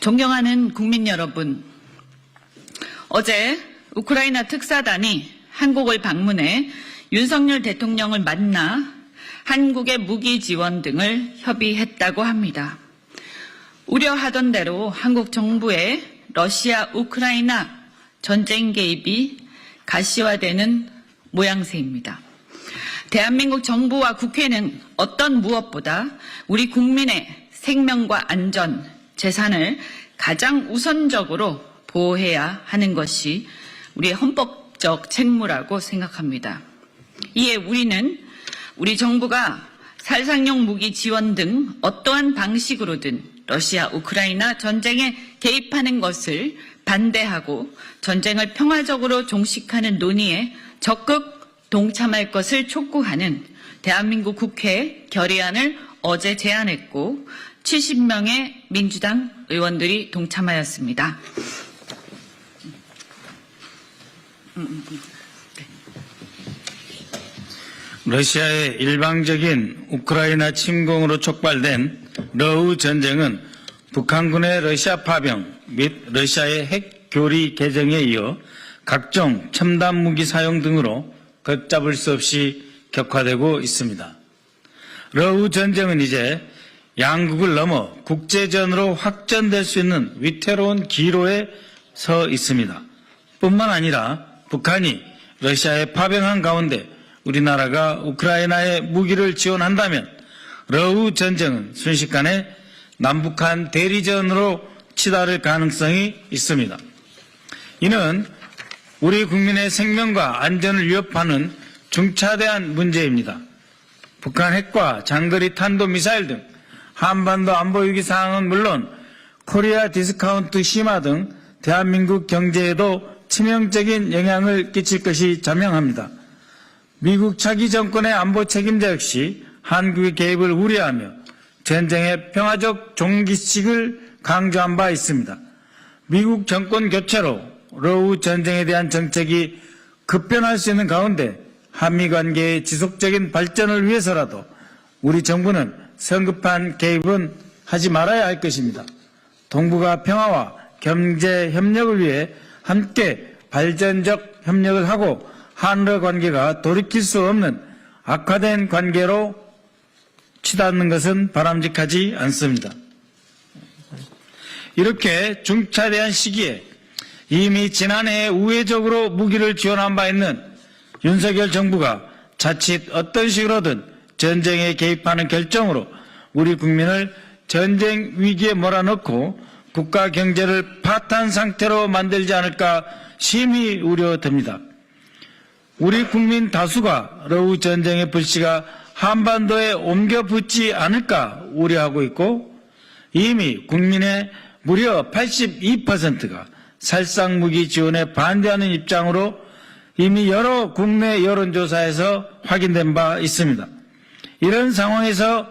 존경하는 국민 여러분, 어제 우크라이나 특사단이 한국을 방문해 윤석열 대통령을 만나 한국의 무기 지원 등을 협의했다고 합니다. 우려하던 대로 한국 정부의 러시아 우크라이나 전쟁 개입이 가시화되는 모양새입니다. 대한민국 정부와 국회는 어떤 무엇보다 우리 국민의 생명과 안전, 재산을 가장 우선적으로 보호해야 하는 것이 우리의 헌법적 책무라고 생각합니다. 이에 우리는 우리 정부가 살상용 무기 지원 등 어떠한 방식으로든 러시아 우크라이나 전쟁에 개입하는 것을 반대하고 전쟁을 평화적으로 종식하는 논의에 적극 동참할 것을 촉구하는 대한민국 국회 결의안을 어제 제안했고 70명의 민주당 의원들이 동참하였습니다. 러시아의 일방적인 우크라이나 침공으로 촉발된 러우 전쟁은 북한군의 러시아 파병 및 러시아의 핵 교리 개정에 이어 각종 첨단 무기 사용 등으로 걷잡을 수 없이 격화되고 있습니다. 러우 전쟁은 이제 양국을 넘어 국제전으로 확전될 수 있는 위태로운 기로에 서 있습니다. 뿐만 아니라 북한이 러시아에 파병한 가운데 우리나라가 우크라이나에 무기를 지원한다면 러우 전쟁은 순식간에 남북한 대리전으로 치달을 가능성이 있습니다. 이는 우리 국민의 생명과 안전을 위협하는 중차대한 문제입니다. 북한 핵과 장거리 탄도미사일 등 한반도 안보 위기 상황은 물론 코리아 디스카운트 심화 등 대한민국 경제에도 치명적인 영향을 끼칠 것이 자명합니다. 미국 차기 정권의 안보 책임자 역시 한국의 개입을 우려하며 전쟁의 평화적 종기식을 강조한 바 있습니다. 미국 정권 교체로 러우 전쟁에 대한 정책이 급변할 수 있는 가운데 한미 관계의 지속적인 발전을 위해서라도 우리 정부는 성급한 개입은 하지 말아야 할 것입니다. 동북아 평화와 경제 협력을 위해 함께 발전적 협력을 하고 한러 관계가 돌이킬 수 없는 악화된 관계로 치닫는 것은 바람직하지 않습니다. 이렇게 중차대한 시기에 이미 지난해 우회적으로 무기를 지원한 바 있는 윤석열 정부가 자칫 어떤 식으로든 전쟁에 개입하는 결정으로 우리 국민을 전쟁 위기에 몰아넣고 국가 경제를 파탄 상태로 만들지 않을까 심히 우려됩니다. 우리 국민 다수가 러우 전쟁의 불씨가 한반도에 옮겨 붙지 않을까 우려하고 있고 이미 국민의 무려 82%가 살상 무기 지원에 반대하는 입장으로 이미 여러 국내 여론조사에서 확인된 바 있습니다. 이런 상황에서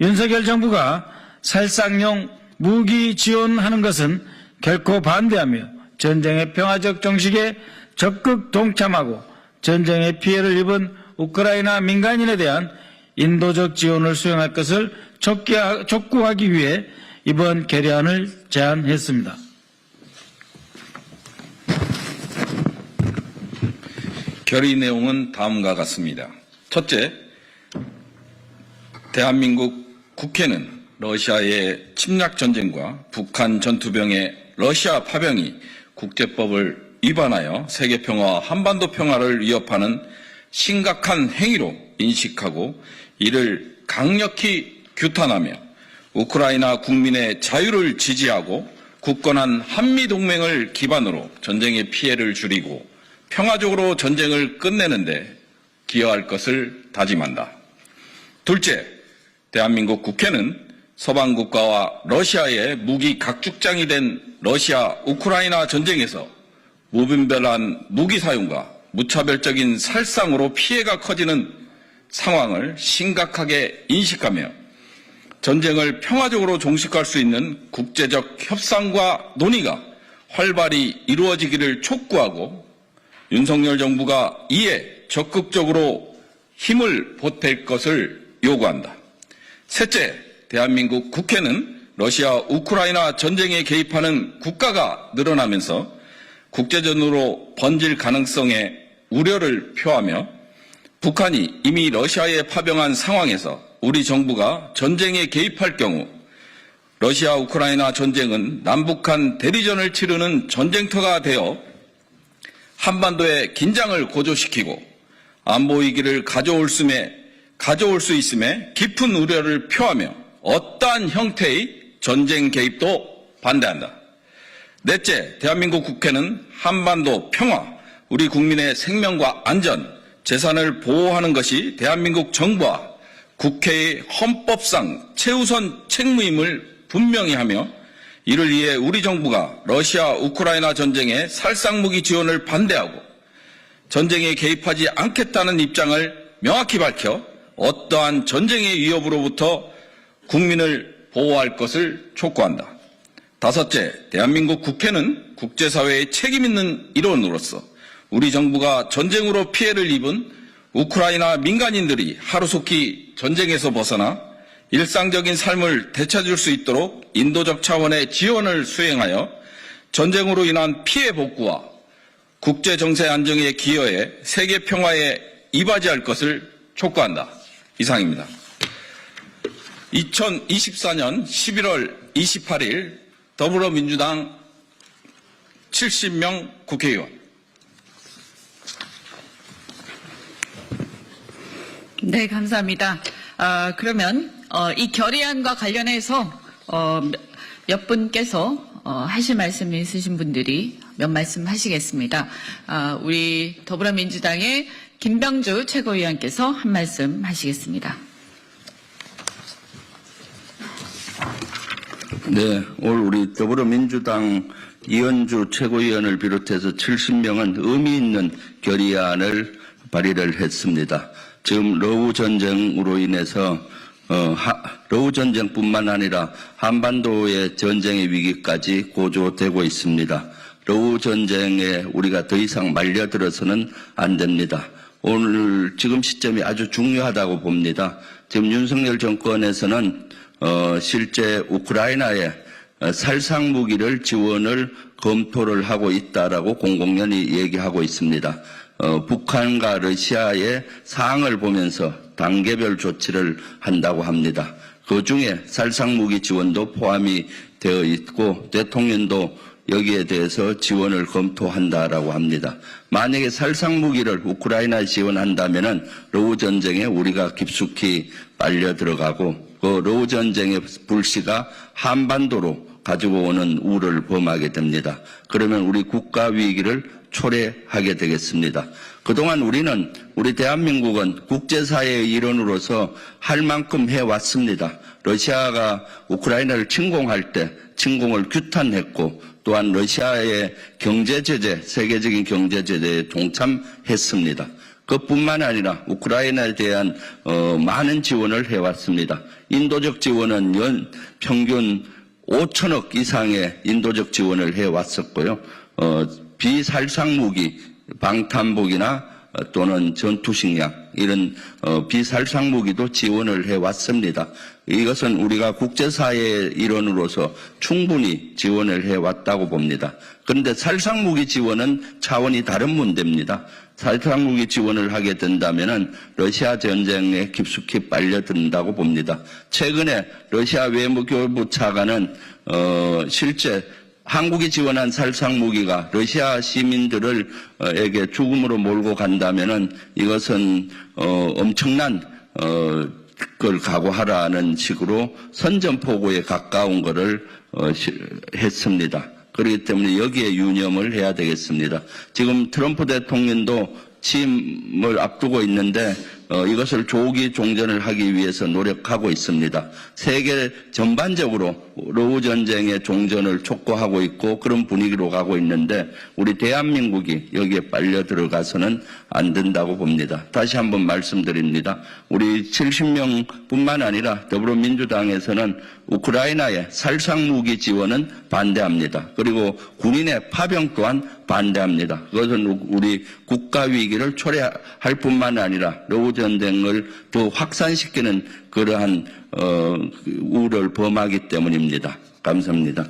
윤석열 정부가 살상용 무기 지원하는 것은 결코 반대하며 전쟁의 평화적 정식에 적극 동참하고 전쟁의 피해를 입은 우크라이나 민간인에 대한 인도적 지원을 수행할 것을 촉구하기 위해 이번 결의안을 제안했습니다. 결의 내용은 다음과 같습니다. 첫째, 대한민국 국회는 러시아의 침략 전쟁과 북한 전투병의 러시아 파병이 국제법을 위반하여 세계 평화와 한반도 평화를 위협하는 심각한 행위로 인식하고 이를 강력히 규탄하며 우크라이나 국민의 자유를 지지하고 굳건한 한미 동맹을 기반으로 전쟁의 피해를 줄이고 평화적으로 전쟁을 끝내는데 기여할 것을 다짐한다. 둘째, 대한민국 국회는 서방 국가와 러시아의 무기 각축장이 된 러시아 우크라이나 전쟁에서 무분별한 무기 사용과 무차별적인 살상으로 피해가 커지는 상황을 심각하게 인식하며 전쟁을 평화적으로 종식할 수 있는 국제적 협상과 논의가 활발히 이루어지기를 촉구하고 윤석열 정부가 이에 적극적으로 힘을 보탤 것을 요구한다. 셋째, 대한민국 국회는 러시아 우크라이나 전쟁에 개입하는 국가가 늘어나면서 국제전으로 번질 가능성에 우려를 표하며 북한이 이미 러시아에 파병한 상황에서 우리 정부가 전쟁에 개입할 경우 러시아 우크라이나 전쟁은 남북한 대리전을 치르는 전쟁터가 되어 한반도의 긴장을 고조시키고 안보 위기를 가져올 수에 가져올 수 있음에 깊은 우려를 표하며 어떠한 형태의 전쟁 개입도 반대한다. 넷째, 대한민국 국회는 한반도 평화, 우리 국민의 생명과 안전, 재산을 보호하는 것이 대한민국 정부와 국회의 헌법상 최우선 책무임을 분명히 하며 이를 위해 우리 정부가 러시아 우크라이나 전쟁의 살상무기 지원을 반대하고 전쟁에 개입하지 않겠다는 입장을 명확히 밝혀 어떠한 전쟁의 위협으로부터 국민을 보호할 것을 촉구한다. 다섯째, 대한민국 국회는 국제사회의 책임 있는 일원으로서 우리 정부가 전쟁으로 피해를 입은 우크라이나 민간인들이 하루속히 전쟁에서 벗어나 일상적인 삶을 되찾을 수 있도록 인도적 차원의 지원을 수행하여 전쟁으로 인한 피해 복구와 국제 정세 안정에 기여해 세계 평화에 이바지할 것을 촉구한다. 이상입니다. 2024년 11월 28일 더불어민주당 70명 국회의원 네, 감사합니다. 아, 그러면 어, 이 결의안과 관련해서 어, 몇- 몇 분께서 어, 하실 말씀 있으신 분들이 몇 말씀 하시겠습니다. 아, 우리 더불어민주당의 김병주 최고위원께서 한 말씀 하시겠습니다. 네, 오늘 우리 더불어민주당 이현주 최고위원을 비롯해서 70명은 의미 있는 결의안을 발의를 했습니다. 지금 러우 전쟁으로 인해서 어, 하- 러우 전쟁뿐만 아니라 한반도의 전쟁의 위기까지 고조되고 있습니다. 러우 전쟁에 우리가 더 이상 말려들어서는 안 됩니다. 오늘 지금 시점이 아주 중요하다고 봅니다. 지금 윤석열 정권에서는 어, 실제 우크라이나에 어, 살상 무기를 지원을 검토를 하고 있다라고 공공연히 얘기하고 있습니다. 어, 북한과 러시아의 사항을 보면서 단계별 조치를 한다고 합니다. 그 중에 살상 무기 지원도 포함이 되어 있고 대통령도 여기에 대해서 지원을 검토한다라고 합니다. 만약에 살상 무기를 우크라이나에 지원한다면은 러우 전쟁에 우리가 깊숙이 빨려 들어가고 그 러우 전쟁의 불씨가 한반도로 가지고 오는 우를 범하게 됩니다. 그러면 우리 국가 위기를 초래하게 되겠습니다. 그동안 우리는 우리 대한민국은 국제사회의 일원으로서 할 만큼 해왔습니다. 러시아가 우크라이나를 침공할 때 침공을 규탄했고 또한 러시아의 경제제재, 세계적인 경제제재에 동참했습니다. 그뿐만 아니라 우크라이나에 대한 어, 많은 지원을 해왔습니다. 인도적 지원은 연 평균 5천억 이상의 인도적 지원을 해왔었고요. 어, 비살상 무기, 방탄복이나 어, 또는 전투식량 이런 어, 비살상 무기도 지원을 해왔습니다. 이것은 우리가 국제사회의 일원으로서 충분히 지원을 해왔다고 봅니다. 그런데 살상 무기 지원은 차원이 다른 문제입니다. 살상 무기 지원을 하게 된다면은 러시아 전쟁에 깊숙이 빨려든다고 봅니다. 최근에 러시아 외무교부 차관은 어, 실제 한국이 지원한 살상 무기가 러시아 시민들을 어, 에게 죽음으로 몰고 간다면은 이것은 어, 엄청난 어, 걸 각오하라는 식으로 선전포고에 가까운 것을 어, 시- 했습니다. 그렇기 때문에 여기에 유념을 해야 되겠습니다. 지금 트럼프 대통령도 취임을 앞두고 있는데 어, 이것을 조기 종전을 하기 위해서 노력하고 있습니다. 세계 전반적으로 러우 전쟁의 종전을 촉구하고 있고 그런 분위기로 가고 있는데 우리 대한민국이 여기에 빨려 들어가서는 안 된다고 봅니다. 다시 한번 말씀드립니다. 우리 70명뿐만 아니라 더불어민주당에서는 우크라이나의 살상 무기 지원은 반대합니다. 그리고 군인의 파병 또한 반대합니다. 그것은 우리 국가 위기를 초래할 뿐만 아니라 러우 전쟁을 더 확산시키는 그러한 어, 그 우려를 범하기 때문입니다. 감사합니다.